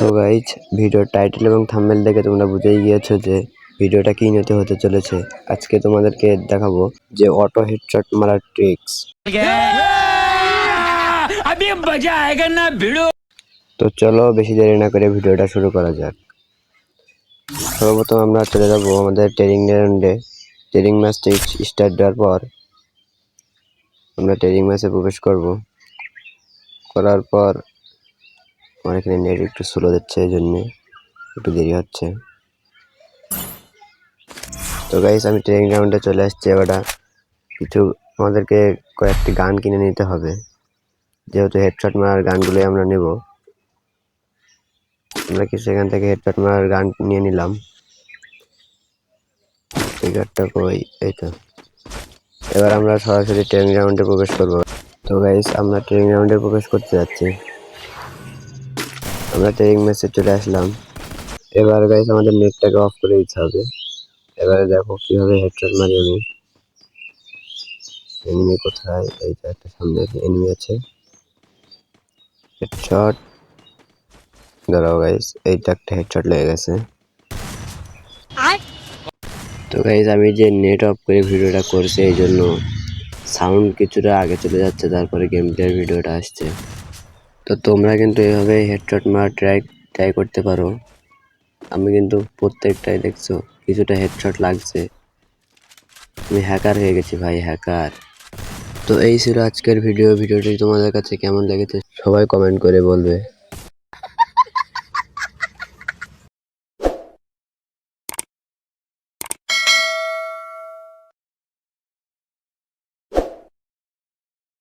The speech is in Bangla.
সো গাইজ, ভিডিওর টাইটেল এবং থাম্বেল দেখে তোমরা বুঝেই গিয়েছো যে ভিডিওটা কী নিতে হতে চলেছে। আজকে তোমাদেরকে দেখাবো যে অটো হেডশট মারার ট্রিক্স। তো চলো বেশি দেরি না করে ভিডিওটা শুরু করা যাক। সর্বপ্রথম আমরা চলে যাব আমাদের ট্রেনিং রাউন্ডে ট্রেনিং ম্যাচটি স্টার্ট দেওয়ার পর আমরা ট্রেনিং ম্যাচে প্রবেশ করব। করার পর আমার এখানে নেট একটু স্লো যাচ্ছে এই জন্যে একটু দেরি হচ্ছে। তো গাইস আমি ট্রেনিং গ্রাউন্ডে চলে আসছি এবার। কিছু আমাদেরকে কয়েকটি গান কিনে নিতে হবে। যেহেতু হেডশট মারার গানগুলোই আমরা নেব। আমরা কিছু এখান থেকে হেডশট মারার গান নিয়ে নিলাম? টিকারটা কই? এই তো। এবার আমরা সরাসরি ট্রেনিং গ্রাউন্ডে প্রবেশ করব। তো গাইস আমরা ট্রেনিং গ্রাউন্ডে প্রবেশ করতে যাচ্ছি। আমরা ট্রেনিং ম্যাচে চলে আসলাম। এবার গাইস আমাদের নেটটাকে অফ করে দিতে হবে। এবারে দেখো কীভাবে হেডশট মারি আমি। এনিমি কোথায়? এই যে একটা সামনে এনিমি আছে। হেডশট দাঁড়াও গাইস এইটা একটা হেডশট লেগে গেছে। তো গাইস আমি যে নেট অফ করে ভিডিওটা করছি এই জন্য সাউন্ড কিছুটা আগে চলে যাচ্ছে তারপরে গেম প্লের ভিডিওটা আসছে। তো তোমরা কিন্তু এভাবে হেডশট মারা ট্রাই ট্রাই করতে পারো। আমি কিন্তু প্রত্যেকটাই দেখছ, কিছুটা হেডশট লাগছে। আমি হ্যাকার হয়ে গেছি ভাই হ্যাকার তো এই ছিল আজকের ভিডিও ভিডিওটি তোমাদের কাছে কেমন লেগেছে সবাই কমেন্ট করে বলবে।